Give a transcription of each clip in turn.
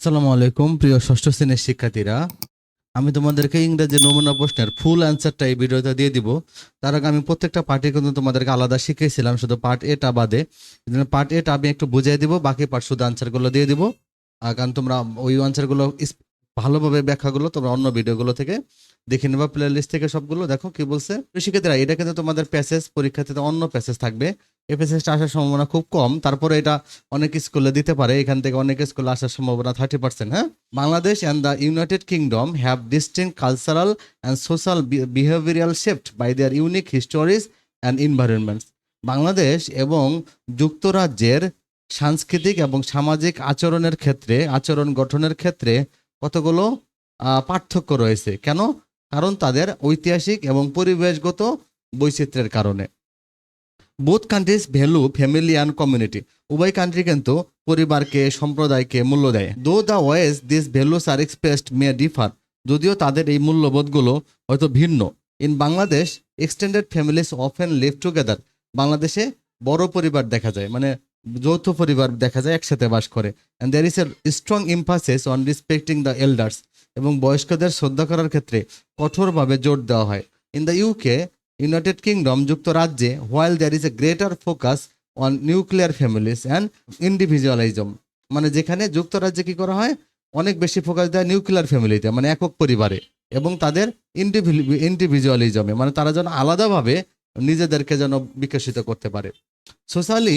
আসসালামু আলাইকুম, প্রিয় ষষ্ঠ শ্রেণির শিক্ষার্থীরা। আমি তোমাদেরকে ইংরেজি নমুনা প্রশ্নের ফুল অ্যান্সারটা এই ভিডিওতে দিয়ে দিব। তার আগে আমি প্রত্যেকটা পার্টি কিন্তু তোমাদেরকে আলাদা শিখিয়েছিলাম, শুধু পার্ট এটা বাদে। পার্ট এটা আমি একটু বুঝিয়ে দিব, বাকি পার্ট শুধু আনসারগুলো দিয়ে দিব। কারণ তোমরা ওই আনসারগুলো ইস- ভালোভাবে ব্যাখ্যাগুলো, তোমরা অন্য ভিডিওগুলো থেকে দেখে নেবা প্লে লিস্ট থেকে সবগুলো। দেখো কি বলছে? শিক্ষার্থীরা এটা কিন্তু তোমাদের প্যাসেজ পরীক্ষাতে অন্য প্যাসেজ থাকবে। এই প্যাসেজটা আসার সম্ভাবনা খুব কম। তারপরে এটা অনেক স্কুলে দিতে পারে। এখান থেকে অনেক স্কুলে আসার সম্ভাবনা থার্টি পার্সেন্ট হ্যাঁ? Bangladesh and the United Kingdom have distinct cultural and social behavioural shift by their unique histories and environments Bangladesh এবং যুক্তরাজ্যের সাংস্কৃতিক এবং সামাজিক আচরণের ক্ষেত্রে, আচরণ গঠনের ক্ষেত্রে কতগুলো পার্থক্য রয়েছে। কেন? কারণ তাদের ঐতিহাসিক এবং পরিবেশগত বৈচিত্র্যের কারণে। Both countries value family and community. উভয় কান্ট্রি কিন্তু পরিবারকে, সম্প্রদায়কে মূল্য দেয়। Though the ways this values are expressed may differ. যদিও তাদের এই মূল্যবোধগুলো হয়তো ভিন্ন। In Bangladesh, extended families often live together. বাংলাদেশে বড় পরিবার দেখা যায়। মানে যৌথ পরিবার দেখা যায় একসাথে বাস করে। And there is a strong emphasis on respecting the elders এবং বয়স্কদের শ্রদ্ধা করার ক্ষেত্রে কঠোরভাবে জোর দেওয়া হয়। In the UK United Kingdom যুক্তরাজ্যে while there is a greater focus on nuclear families and individualism মানে যেখানে যুক্তরাজ্যে কি করা হয়? অনেক বেশি ফোকাস দেয় নিউক্লিয়ার ফ্যামিলিতে মানে একক পরিবারে এবং তাদের ইন্ডিভি ইন্ডিভিজুয়ালিজমে মানে তারা যেন আলাদাভাবে নিজেদেরকে যেন বিকশিত করতে পারে। সোশ্যালি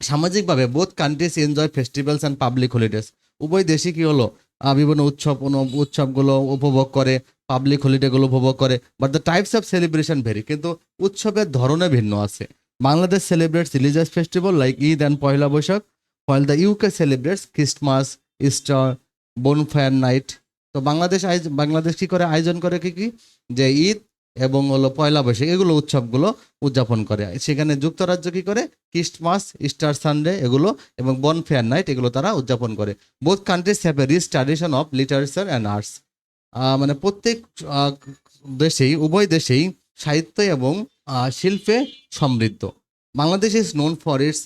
সামাজিকভাবে both countries enjoy festivals and public holidays উভয় দেশই কি হলো? বিভিন্ন উৎসব উৎসবগুলো উপভোগ করে পাবলিক হলিডেগুলো উপভোগ করে but the types of celebration vary কিন্তু উৎসবের ধরনে ভিন্ন আছে। Bangladesh celebrates religious festival like Eid and Poila Baishakh, while the UK celebrates Christmas Easter bonfire night তো বাংলাদেশ আয়োজ- বাংলাদেশ কি করে আয়োজন করে কি কি? যে ঈদ এবং হলো পয়লা বৈশাখ, এগুলো উৎসবগুলো উদযাপন করে। সেখানে যুক্তরাজ্য কি করে? ক্রিসমাস ইস্টার সানডে এগুলো এবং বন ফেয়ার নাইট এগুলো তারা উদযাপন করে। Both countries have a rich tradition of literature and arts মানে প্রত্যেক দেশেই, উভয় দেশেই সাহিত্য এবং শিল্পে সমৃদ্ধ। Bangladesh is known for its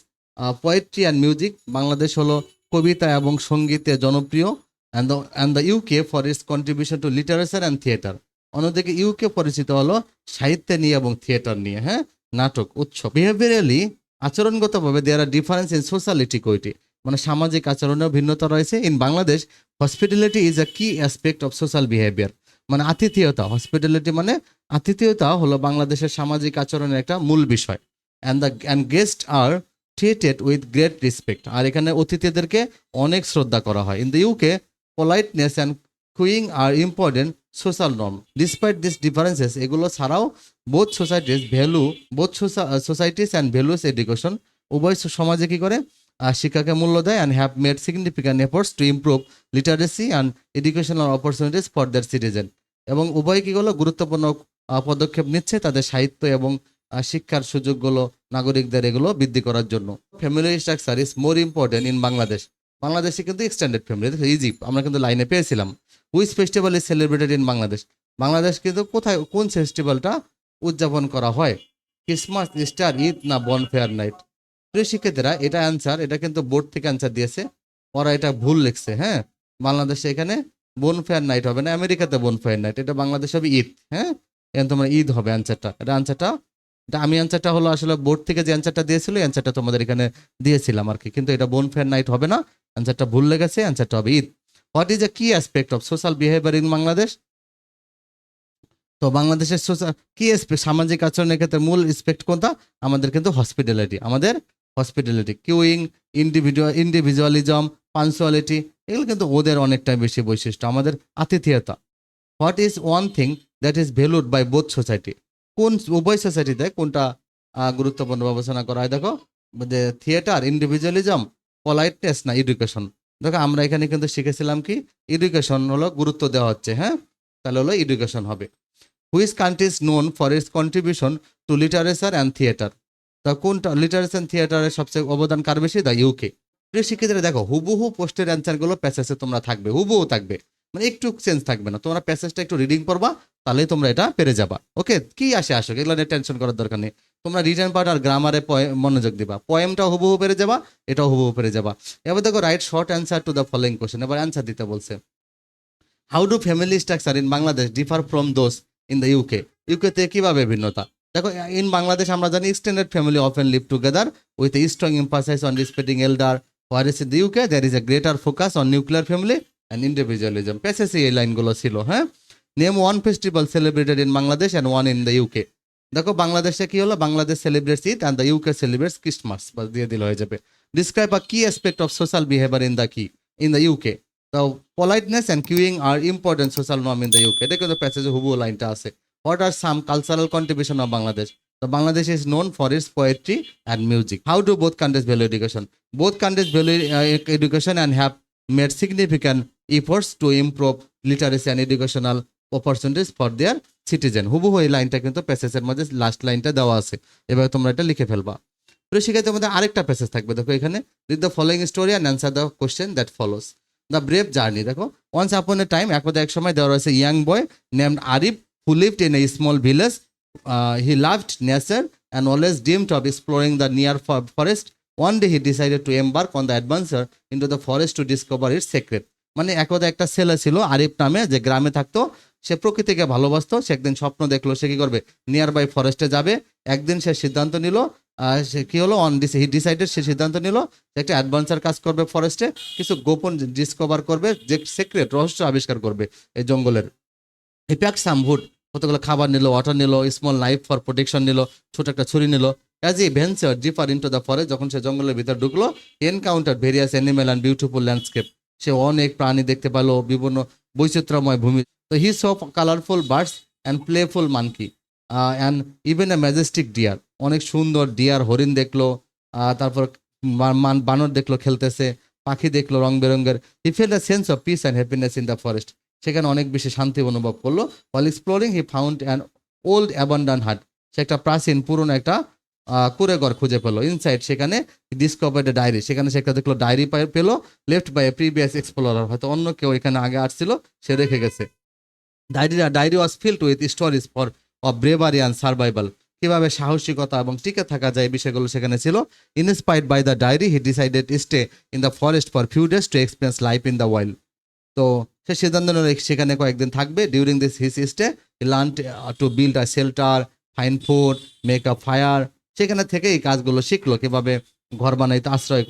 poetry and music Bangladesh হলো কবিতা এবং সঙ্গীতে জনপ্রিয়। And the and the UK for its contribution to literature and theatre অন্যদিকে ইউকে পরিচিত হলো সাহিত্য নিয়ে এবং থিয়েটার নিয়ে হ্যাঁ? নাটক, উৎসব। বিহেভিয়ারালি আচরণগতভাবে দেয়ার আর ডিফারেন্স ইন সোশ্যালিটি কইটি মানে সামাজিক আচরণেও ভিন্নতা রয়েছে। In Bangladesh hospitality is a key aspect of social behaviour মানে আতিথেয়তা হসপিটালিটি মানে আতিথেয়তা হলো বাংলাদেশের সামাজিক আচরণের একটা মূল বিষয়। And the and guest are treated with great respect আর এখানে অতিথিদেরকে অনেক শ্রদ্ধা করা হয়। In the UK politeness and queuing are important social norm despite this differences এগুলো ছাড়াও both societies value both societies and values education উভয় সমাজে কি করে? শিক্ষাকে মূল্য দেয় and have made significant efforts to improve literacy and educational opportunities for their citizen এবং উভয় কি হলো গুরুত্বপূর্ণ পদক্ষেপ নিচ্ছে তাদের সাহিত্য এবং শিক্ষার সুযোগগুলো নাগরিকদের এগুলো বৃদ্ধি করার জন্য। Family structure is more important in Bangladesh বাংলাদেশে কিন্তু এক্সটেন্ডেড ফ্যামিলি ইজিপ্ট আমরা কিন্তু লাইনে পেয়েছিলাম। Which festival is celebrated in Bangladesh Bangladesh কিন্তু কোথায়, কোন ফেস্টিভ্যালটা উদযাপন করা হয়? ক্রিসমাস ইস্টার ঈদ না বন ফেয়ার নাইট প্রিয় শিক্ষার্থীরা, এটা অ্যান্সার এটা কিন্তু বোর্ড থেকে অ্যান্সার দিয়েছে। ওরা এটা ভুল লিখছে হ্যাঁ? বাংলাদেশে এখানে বন ফেয়ার নাইট হবে না, আমেরিকাতে বন ফেয়ার নাইট এটা বাংলাদেশ হবে ঈদ হ্যাঁ? এখানে তোমার ঈদ হবে অ্যান্সারটা এটা অ্যান্সারটা এটা আমি অ্যান্সারটা হলো আসলে বোর্ড থেকে যে অ্যান্সারটা দিয়েছিল অ্যান্সারটা তোমাদের এখানে দিয়েছিলাম আর কি। কিন্তু এটা বোন ফেয়ার নাইট হবে না অ্যান্সারটা ভুল লেগেছে অ্যান্সারটা হবে Eid what is a key aspect of social behaviour in Bangladesh তো বাংলাদেশের সোশ্যাল কি aspect? সামাজিক আচরণের ক্ষেত্রে মূল রেসপেক্ট কোনটা? আমাদের কিন্তু হসপিটালিটি আমাদের hospitality queueing individual individualism punctuality এগুলো কিন্তু ওদের অনেকটাই বেশি বৈশিষ্ট্য, আমাদের আতিথেয়তা। What is one thing that is valued by both society কোন উভয় সোসাইটিতে কোনটা গুরুত্বপূর্ণ বিবেচনা করা হয়? দেখো, যে থিয়েটার ইন্ডিভিজুয়ালিজম পলাইটনেস না এডুকেশন দেখো, আমরা এখানে কিন্তু শিখেছিলাম কি? এডুকেশন হলো গুরুত্ব দেওয়া হচ্ছে হ্যাঁ? তাহলে হলো এডুকেশন হবে। Which country is known for its contribution to literature and theatre তা কোনটা লিটারেচার অ্যান্ড থিয়েটারের সবচেয়ে অবদান কার বেশি? দ্য ইউকে প্রিয় শিক্ষিতরা দেখো, হুবহু পোস্টের অ্যান্সারগুলো প্যাসেজে তোমরা থাকবে, হুবহু থাকবে। মানে একটু চেঞ্জ থাকবে না। তোমরা প্যাসেজটা একটু রিডিং করবা তাহলেই তোমরা এটা পেরে যাবা। ওকে কি আসে আসো এগুলো নিয়ে টেনশন করার দরকার নেই। তোমরা রিটার্ন পার্ট আর গ্রামারে মনোযোগ দিবা। পয়েমটা হুবহু পেরে যাবা, এটাও হুবহু পেরে যাবা। এবার দেখো write short answer to the following question এবার অ্যান্সার দিতে বলছে how do family structure in Bangladesh differ from those in the UK ইউকেতে কীভাবে ভিন্নতা? দেখো ইন বাংলাদেশ আমরা জানি extended family often live together with strong emphasize on respecting elder where is the UK there is a greater focus on nuclear family and individualism প্যাসেসে এই লাইনগুলো ছিল হ্যাঁ? Name one festival celebrated in Bangladesh and one in the UK দেখো বাংলাদেশে কি হলো? Bangladesh celebrates Eid and the UK celebrates Christmas বাস দিয়ে দিলে হয়ে যাবে। Describe a key aspect of social behaviour in the key in the UK তো politeness and queuing are important social norm in the UK এটা কিন্তু প্যাসেজে হুবু লাইনটা আছে। What are some cultural contribution of Bangladesh তো Bangladesh is known for its poetry and music how do both countries value education both countries value education and have made significant efforts to improve literacy and educational opportunities for their citizen হুবহু এই লাইনটা কিন্তু প্যাসেজের মধ্যে last লাইনটা দেওয়া আছে। এবার তোমরা এটা লিখে ফেলবা। প্রিয় শিক্ষার্থীর মধ্যে আরেকটা প্যাসেজ থাকবে। দেখো এখানে read the following story and answer the question that follows the brave journey দেখো ওয়ান্স আপন এ টাইম একদা এক সময় দেওয়া রয়েছে young boy named Arif who lived in a small village he loved nature and always dreamed of exploring the near forest one day he decided to embark on the adventure into the forest to discover it secret মানে একদা একটা ছেলে ছিল আরিফ নামে, যে গ্রামে থাকতো। সে প্রকৃতিকে ভালোবাসতো, সে একদিন স্বপ্ন দেখল, সে কি করবে? নিয়ার বাই ফরেস্টে যাবে। একদিন সে সিদ্ধান্ত নিল সে কি হলো? অন ডিস হি ডিসাইডেড সে সিদ্ধান্ত নিল একটা অ্যাডভেঞ্চার কাজ করবে ফরেস্টে কিছু গোপন ডিসকভার করবে, যে সিক্রেট রহস্য আবিষ্কার করবে এই জঙ্গলের। হি প্যাক সাম ভুড কতগুলো খাবার নিল ওয়াটার নিল স্মল নাইফ ফর প্রোটেকশন নিল, ছোট একটা ছুরি নিল। As he venture deeper into the forest যখন সে জঙ্গলের ভিতরে ঢুকলো encounter various animal and beautiful landscape সে অনেক প্রাণী দেখতে পেল, বিভিন্ন বৈচিত্র্যময় ভূমি তো he saw colourful birds and playful monkey and even a majestic deer অনেক সুন্দর ডিয়ার হরিণ দেখল তারপর বানর দেখল খেলতেছে পাখি দেখল রং বেরঙের। He feel the sense of peace and happiness in the forest সেখানে অনেক বেশি শান্তি অনুভব করল। All exploring he found an old abandon hut সে একটা প্রাচীন পুরনো একটা আহ, কুঁড়েঘর খুঁজে পেল। ইনসাইড সেখানে ডিসকভার্ড ডায়েরি সেখানে সে একটা দেখল ডায়েরি পেল লেফট বাই প্রিভিয়াস এক্সপ্লোরার হয়তো অন্য কেউ এখানে আগে আসছিল সে রেখে গেছে। Diary diary was filled with stories for of bravery and survival কীভাবে সাহসিকতা এবং টিকে থাকা যায় বিষয়গুলো সেখানে ছিল। Inspired by the diary he decided stay in the forest for few days to experience life in the wild তো সে সিদ্ধান্ত সেখানে কয়েকদিন থাকবে। During this his stay learn to build a shelter find food make a fire সেখানে থেকে এই কাজগুলো শিখলো, কীভাবে ঘর বানাইতে আশ্রয়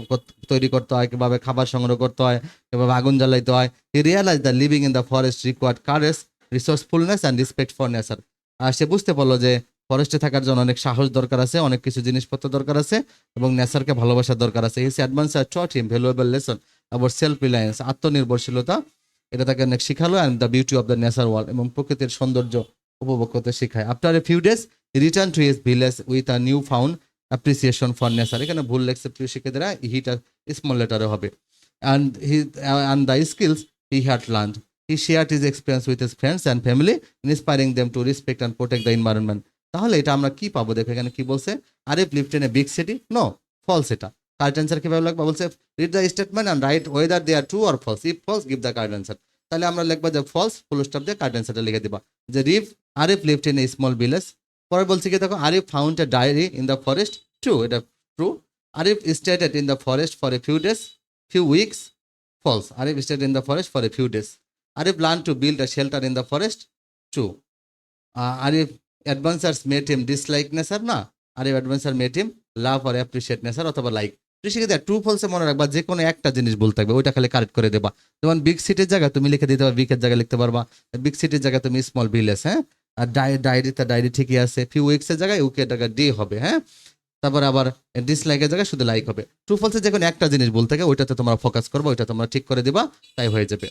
তৈরি করতে হয়, কীভাবে খাবার সংগ্রহ করতে হয়, কীভাবে আগুন জ্বালাইতে হয়। He realize the living in the forest required courage resourcefulness and respect for nature আর সে বুঝতে পারল যে ফরেস্টে থাকার জন্য অনেক সাহস দরকার আছে, অনেক কিছু জিনিসপত্র দরকার আছে এবং নেচারকে ভালোবাসার দরকার আছে। His advance are taught him valuable lesson about self reliance আত্মনির্ভরশীলতা। এটা তাকে অনেক শিখালো and the beauty of the nature world এবং প্রকৃতির সৌন্দর্য উপভোগ করতে শেখায়। After a few days return to his village with a new found appreciation for nature এখানে ভুল লেখছে প্রিয় শিক্ষার্থীরা হিটা স্মল লেটারে হবে। And he and the skills he had learn he share his experience with his friends and family inspiring them to respect and protect the environment তাহলে এটা আমরা কি পাবো? দেখো এখানে কি বলছে? Arif a big city no false এটা। কারেক্ট অ্যান্সার কীভাবে লাগবে? বলছে read the statement and write whether they are true or false if false give the correct answer তাহলে আমরা লিখব যে ফলস ফুল স্টপ দিয়ে কারেক্ট অ্যান্সারটা লিখে দিবা। যে reef Arif in a small village পরে বলছে কি দেখো Arif found a diary in the forest true এটা true Arif stated in the forest for a few days few weeks false Arif stayed in the forest for a few days Arif learn to build a shelter in the forest true Arif adventures met him dislike nature না Arif adventure met him love আর appreciate nature অথবা like কৃষিকে true ফলসে মনে রাখবা যে কোনো একটা জিনিস ভুল থাকবে, ওইটা খালি কারেক্ট করে দেবা। যেমন বিগ সিটির জায়গায় তুমি লিখে দিতে পারবে বিগের জায়গায় লিখতে পারবা। বিগ সিটির জায়গায় তুমি স্মল ভিলেজ হ্যাঁ? আর ডায়েরিতে ডায়েরি ঠিকই আছে। ফিউ উইক্সের জায়গায় উইকের জায়গায় ডে হবে হ্যাঁ? তারপরে আবার ডিসলাইকের জায়গায় শুধু লাইক হবে। ট্রু ফলসে যে কোনো একটা জিনিস বলতে থাকে, ওইটাতে তোমরা ফোকাস করবে, ওইটা তোমরা ঠিক করে দিবা, তাই হয়ে যাবে।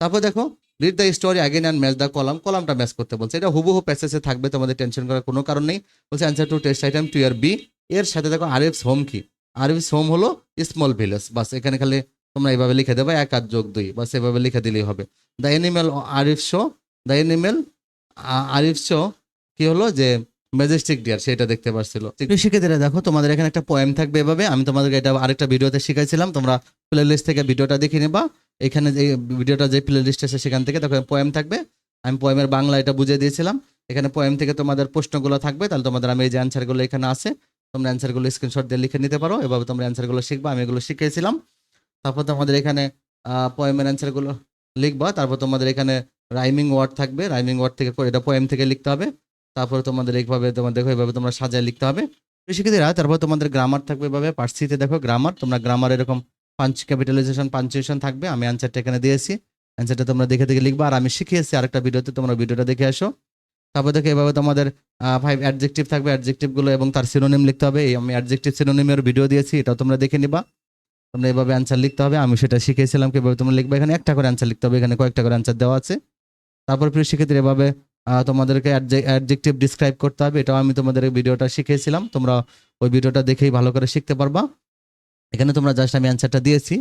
তারপর দেখো read the story again and match the column কলামটা match করতে বলছে। এটা হুবহু প্যাসেজে থাকবে, তোমাদের টেনশন করার কোনো কারণ নেই। বলছে answer to test item two year B এর সাথে দেখো আরএফস হোম কি? আরএফস হোম হলো স্মল ভিলেজ বাস, এখানে খালি তোমরা এইভাবে লিখে দেবে, এক আর যোগ দুই। বাস, এভাবে লিখে দিলেই হবে। The animal Arif show the animal Arif show কি হলো? যে ম্যাজেস্টিক ডিয়ার সেটা দেখতে পাচ্ছিল শিক্ষার্থীরা দেখো, তোমাদের এখানে একটা পয়েম থাকবে এভাবে। আমি তোমাদেরকে এটা আরেকটা ভিডিওতে শিখাইছিলাম। তোমরা প্লে লিস্ট থেকে ভিডিওটা দেখে নেবা। এখানে যে ভিডিওটা যে প্লে লিস্ট আছে সেখান থেকে দেখো পয়েম থাকবে। আমি পয়েমের বাংলা এটা বুঝিয়ে দিয়েছিলাম। এখানে পোয়েম থেকে তোমাদের প্রশ্নগুলো থাকবে, তাহলে তোমাদের আমি এই যে অ্যান্সারগুলো এখানে আছে, তোমরা অ্যান্সারগুলো স্ক্রিনশট দিয়ে লিখে নিতে পারো। এভাবে তোমরা অ্যান্সারগুলো শিখবা, আমি এগুলো শিখিয়েছিলাম। তারপর তোমাদের এখানে পোয়েমের অ্যান্সারগুলো লিখবা। তারপর তোমাদের এখানে রাইমিং ওয়ার্ড থাকবে। রাইমিং ওয়ার্ড থেকে এটা পোয়েম থেকে লিখতে হবে। তারপর তোমাদের এইভাবে তোমার দেখো এইভাবে তোমরা সাজায় লিখতে হবে। শিক্ষার্থীরা, তারপর তোমাদের গ্রামার থাকবে এভাবে। পার্সিতে দেখো গ্রামার তোমরা গ্রামার এরকম পাঞ্চ ক্যাপিটালাইজেশন পাঞ্চুয়েশন থাকবে, আমি অ্যান্সারটা এখানে দিয়েছি। অ্যান্সারটা তোমরা দেখে দেখে লিখবা, আর আমি শিখিয়েছি আরেকটা ভিডিওতে, তোমরা ভিডিওটা দেখে আসো। তারপর দেখো, এভাবে তোমাদের ফাইভ অ্যাডজেক্টিভ থাকবে অ্যাডজেক্টিভগুলো এবং তার সিনোনিম লিখতে হবে। এই আমি অ্যাডজেক্টিভ সিনোনিমের ভিডিও দিয়েছি, এটাও তোমরা দেখে নিবা। তোমরা এভাবে অ্যান্সার লিখতে হবে, আমি সেটা শিখিয়েছিলাম কীভাবে তোমরা লিখবে। এখানে একটা করে অ্যান্সার লিখতে হবে, এখানে কয়েকটা করে অ্যান্সার দেওয়া আছে। তারপর প্রিয় শিক্ষার্থী এভাবে তোমাদেরকে অ্যাডজেক্টিভ ডিসক্রাইব করতে হবে, এটাও আমি তোমাদের ভিডিওটা শিখিয়েছিলাম। তোমরা ওই ভিডিওটা দেখেই ভালো করে শিখতে পারবা। এখানে তোমরা জাস্ট আমি অ্যান্সারটা দিয়েছি।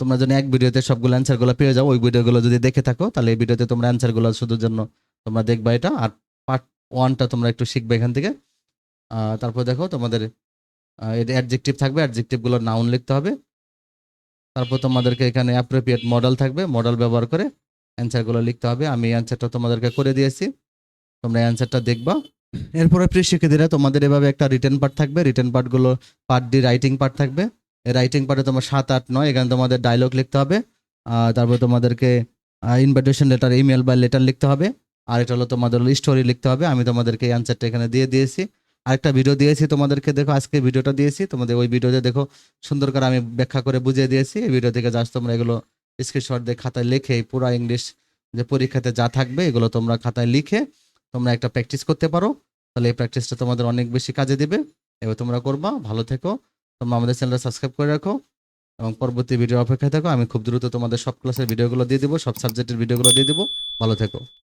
তোমরা যদি এক ভিডিওতে সবগুলো অ্যান্সারগুলো পেয়ে যাও, ওই ভিডিওগুলো যদি দেখে থাকো, তাহলে এই ভিডিওতে তোমরা অ্যান্সারগুলো শুধু জন্য তোমরা দেখবা এটা। আর পার্ট ওয়ানটা তোমরা একটু শিখবে এখান থেকে। তারপর দেখো তোমাদের এটা অ্যাডজেক্টিভ থাকবে অ্যাডজেক্টিভগুলোর নাউন লিখতে হবে। তারপর তোমাদেরকে এখানে অ্যাপ্রোপ্রিয়েট মডেল থাকবে মডেল ব্যবহার করে অ্যান্সারগুলো লিখতে হবে। আমি অ্যান্সারটা তোমাদেরকে করে দিয়েছি। তোমরা অ্যান্সারটা দেখবা। এরপরে প্রিয় শিক্ষার্থীরা, তোমাদের এভাবে একটা রিটেন পার্ট থাকবে। রিটেন পার্টগুলো পার্ট ডি রাইটিং পার্ট থাকবে। রাইটিং পার্টে তোমার সাত, আট, নয়, এখানে তোমাদের ডায়লগ লিখতে হবে। তারপর তোমাদেরকে ইনভাইটেশন লেটার ইমেল বা লেটার লিখতে হবে। আর এটা হলো তোমাদের স্টোরি লিখতে হবে। আমি তোমাদেরকে এই অ্যান্সারটা এখানে দিয়ে দিয়েছি। আরেকটা ভিডিও দিয়েছি তোমাদেরকে। দেখো, আজকে ভিডিওটা দিয়েছি। তোমাদের ওই ভিডিওতে দেখো, সুন্দর করে আমি ব্যাখ্যা করে বুঝিয়ে দিয়েছি। এই ভিডিও থেকে জাস্ট তোমরা এগুলো স্ক্রিনশট দিয়ে খাতায় লিখে পুরো ইংলিশ যে পরীক্ষাতে যা থাকবে, এগুলো তোমরা খাতায় লিখে তোমরা একটা প্র্যাকটিস করতে পারো। তাহলে এই প্র্যাকটিসটা তোমাদের অনেক বেশি কাজে দেবে। এবার তোমরা করবা, ভালো থেকো। তোমরা আমাদের চ্যানেলটা সাবস্ক্রাইব করে রাখো। এবং পরবর্তী ভিডিও অপেক্ষায় থাকো। আমি খুব দ্রুত তোমাদের সব ক্লাসের ভিডিওগুলো দিয়ে দেবো, সব সাবজেক্টের ভিডিওগুলো দিয়ে দেবো। ভালো থেকো।